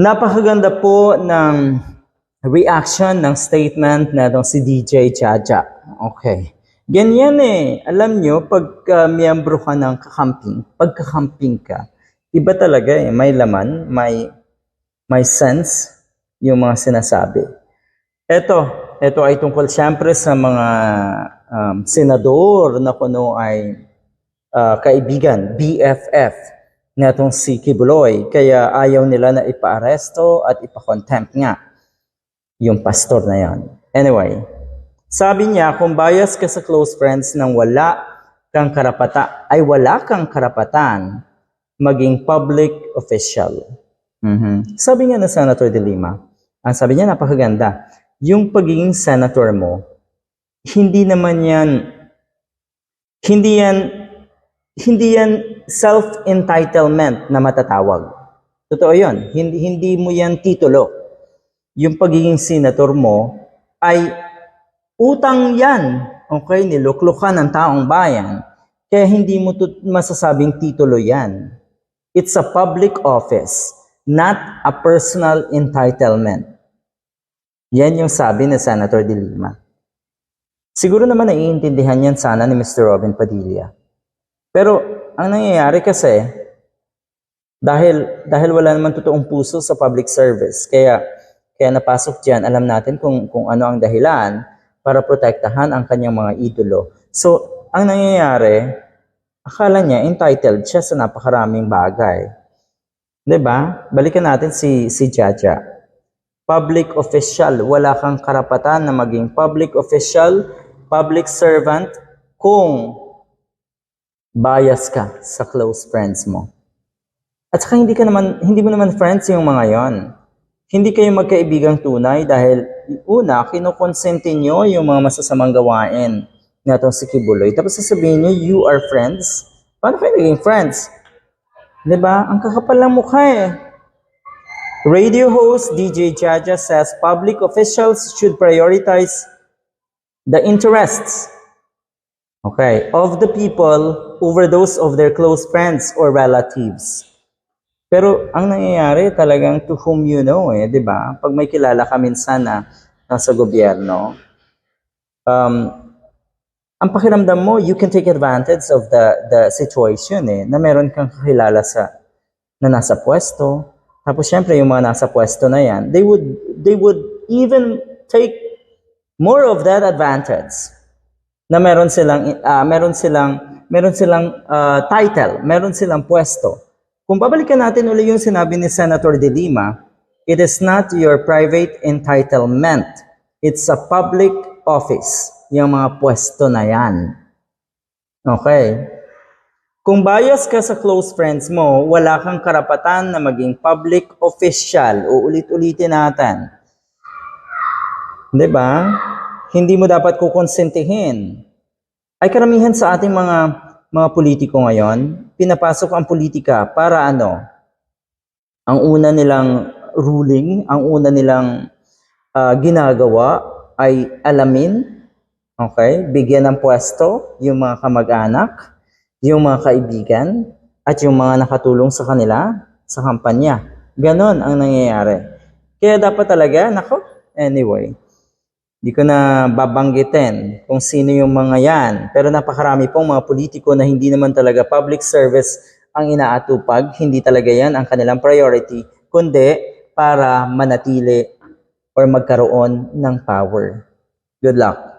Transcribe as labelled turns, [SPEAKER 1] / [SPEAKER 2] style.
[SPEAKER 1] Napakaganda po ng reaction ng statement na itong si DJ Chacha. Okay. Ganyan eh. Alam nyo, pag uh, miyembro ka ng kakamping, pag kakamping ka, iba talaga eh. May laman, may, may sense yung mga sinasabi. Ito, ito ay tungkol siyempre sa mga um, senador na kuno ay uh, kaibigan, BFF, na si Kibuloy. Kaya ayaw nila na ipa-aresto at ipa-contempt nga yung pastor na yan. Anyway, sabi niya, kung bias ka sa close friends nang wala kang karapata, ay wala kang karapatan maging public official. Mhm. Sabi nga ng Senator De Lima, ang sabi niya napakaganda, yung pagiging senator mo, hindi naman yan, hindi yan, hindi yan self-entitlement na matatawag. Totoo yun. Hindi, hindi mo yan titulo. Yung pagiging senator mo ay utang yan. Okay? Niluklukan ng taong bayan. Kaya hindi mo masasabing titulo yan. It's a public office, not a personal entitlement. Yan yung sabi ni Senator De Lima. Siguro naman naiintindihan yan sana ni Mr. Robin Padilla. Pero ang nangyayari kasi, dahil, dahil wala naman totoong puso sa public service, kaya, kaya napasok dyan, alam natin kung, kung ano ang dahilan para protektahan ang kanyang mga idolo. So, ang nangyayari, akala niya entitled siya sa napakaraming bagay. 'Di ba? Balikan natin si si Jaja. Public official, wala kang karapatan na maging public official, public servant kung bias ka sa close friends mo. At saka hindi ka naman hindi mo naman friends yung mga 'yon. Hindi kayo magkaibigang tunay dahil una, kinukonsente nyo yung mga masasamang gawain na itong si Kibuloy. Tapos sasabihin nyo, you are friends. Paano kayo naging friends? ba? Ang kakapal ng mukha eh. Radio host DJ Jaja says public officials should prioritize the interests okay, of the people over those of their close friends or relatives. Pero ang nangyayari talagang to whom you know eh, 'di ba? Pag may kilala ka minsan na nasa gobyerno, um, ang pakiramdam mo, you can take advantage of the the situation eh, na meron kang kakilala sa na nasa pwesto. Tapos syempre yung mga nasa pwesto na yan, they would they would even take more of that advantage na meron silang ah, meron silang meron silang ah, title, meron silang pwesto. Kung babalikan natin uli yung sinabi ni Senator De Lima, it is not your private entitlement. It's a public office, yung mga pwesto na yan. Okay? Kung bias ka sa close friends mo, wala kang karapatan na maging public official. Uulit-ulitin natin. 'Di ba? Hindi mo dapat kukonsentihin. Ay karamihan sa ating mga mga politiko ngayon, pinapasok ang politika para ano? Ang una nilang ruling, ang una nilang ah, ginagawa ay alamin, okay? Bigyan ng pwesto yung mga kamag-anak, yung mga kaibigan, at yung mga nakatulong sa kanila sa kampanya. Ganon ang nangyayari. Kaya dapat talaga, nako, anyway, di ko na babanggitin kung sino yung mga yan. Pero napakarami pong mga politiko na hindi naman talaga public service ang inaatupag. Hindi talaga yan ang kanilang priority, kundi para manatili or magkaroon ng power. Good luck.